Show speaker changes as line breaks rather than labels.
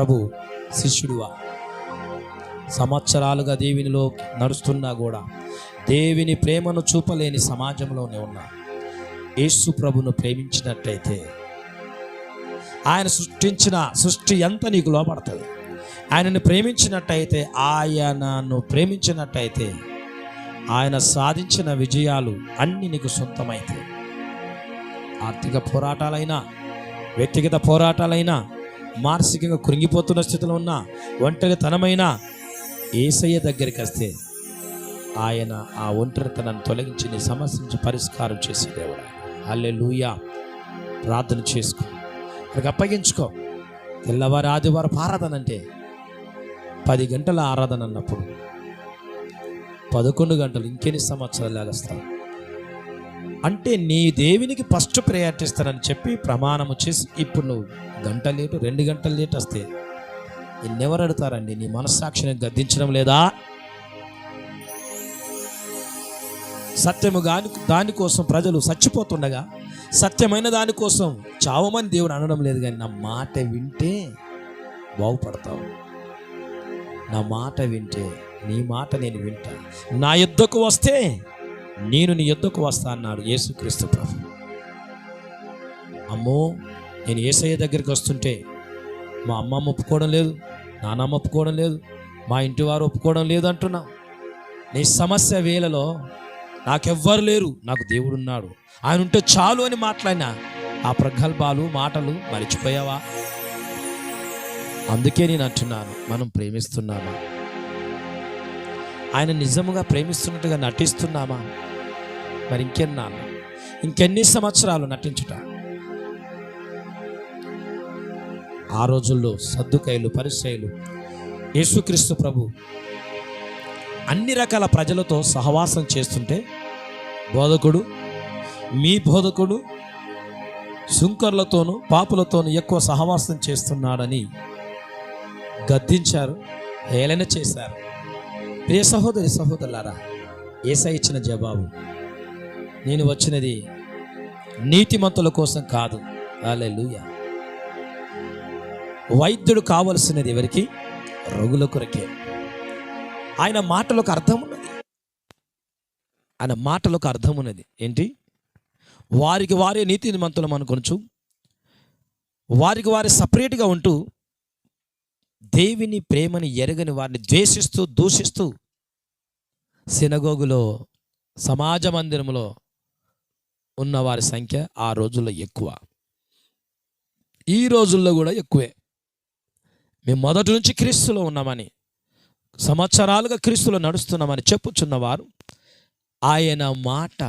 ప్రభు శిష్యుడువా. సంవత్సరాలుగా దేవునిలో నడుస్తున్నా కూడా దేవుని ప్రేమను చూపలేని సమాజంలోనే ఉన్నా. యేసు ప్రభును ప్రేమించినట్టయితే ఆయన సృష్టించిన సృష్టి ఎంత నీకు లోపడుతుంది ఆయనను ప్రేమించినట్టయితే ఆయనను ప్రేమించినట్టయితే ఆయన సాధించిన విజయాలు అన్ని నీకు సొంతమైతాయి. ఆర్థిక పోరాటాలైనా వ్యక్తిగత పోరాటాలైనా మానసికంగా కృంగిపోతున్న స్థితిలో ఉన్న ఒంటరితనమైన ఏసయ్య దగ్గరికి వస్తే ఆయన ఆ ఒంటరితనాన్ని తొలగించి నీ సమస్య నుంచి పరిష్కారం చేసే దేవుడు. అల్లే లూయా ప్రార్థన చేసుకో. అక్కడికి అప్పగించుకో. తెల్లవారి ఆదివారం ఆరాధన అంటే పది గంటల ఆరాధన అన్నప్పుడు పదకొండు గంటలు ఇంకెన్ని సంవత్సరాలు లాగస్తావు అంటే నీ దేవునికి ఫస్ట్ ప్రయారిటీ ఇస్తానని చెప్పి ప్రమాణము చేసి ఇప్పుడు నువ్వు గంట లేటు రెండు గంటలు లేట్ వస్తే నిన్నెవరు అడుగుతారండి? నీ మనస్సాక్షిని గద్దించడం లేదా? సత్యము దాని దానికోసం ప్రజలు చచ్చిపోతుండగా సత్యమైన దానికోసం చావమని దేవుడు అనడం లేదు కానీ నా మాట వింటే బాగుపడతావు. నా మాట వింటే నీ మాట నేను వింటా. నా యుద్ధకు వస్తే నేను నీ యుద్ధకు వస్తా అన్నాడు యేసుక్రీస్తు ప్రభు. అమ్మో నేను ఏసయ్య దగ్గరికి వస్తుంటే మా అమ్మమ్మ ఒప్పుకోవడం లేదు నాన్నమ్మ ఒప్పుకోవడం లేదు మా ఇంటి వారు ఒప్పుకోవడం లేదు అంటున్నా నీ సమస్య వేళలో నాకెవ్వరు లేరు నాకు దేవుడున్నాడు ఆయన ఉంటే చాలు అని మాట్లాడినా ఆ ప్రగల్భాలు మాటలు మరిచిపోయావా? అందుకే నేను అంటున్నాను మనం ప్రేమిస్తున్నామా? ఆయన నిజముగా ప్రేమిస్తున్నట్టుగా నటిస్తున్నామా? మరి ఇంకెన్నాళ్ళు ఇంకెన్ని సంవత్సరాలు నటించుట? ఆ రోజుల్లో సర్దుకైలు పరిచయలు యేసుక్రీస్తు ప్రభు అన్ని రకాల ప్రజలతో సహవాసం చేస్తుంటే బోధకుడు మీ బోధకుడు సుంకర్లతోనూ పాపులతోనూ ఎక్కువ సహవాసం చేస్తున్నాడని గద్దించారు హేళన చేశారు. ప్రియ సహోదరి సహోదరులారా ఏసై ఇచ్చిన జవాబు నేను వచ్చినది నీతిమంతుల కోసం కాదు. హల్లెలూయా. వైద్యుడు కావలసినది ఎవరికి? రోగుల కొరకే. ఆయన మాటలకు అర్థం ఉన్నది. ఆయన మాటలకు అర్థం ఉన్నది. ఏంటి? వారికి వారే నీతిమంతులం అనుకొనచ్చు వారికి వారి సపరేట్గా ఉంటూ దేవిని ప్రేమని ఎరగని వారిని ద్వేషిస్తూ దూషిస్తూ సినగోగులో సమాజ మందిరంలో ఉన్న వారి సంఖ్య ఆ రోజుల్లో ఎక్కువ. ఈ రోజుల్లో కూడా ఎక్కువే. మేము మొదటి నుంచి క్రీస్తులో ఉన్నామని సంవత్సరాలుగా క్రీస్తులో నడుస్తున్నామని చెప్పుచున్నవారు ఆయన మాట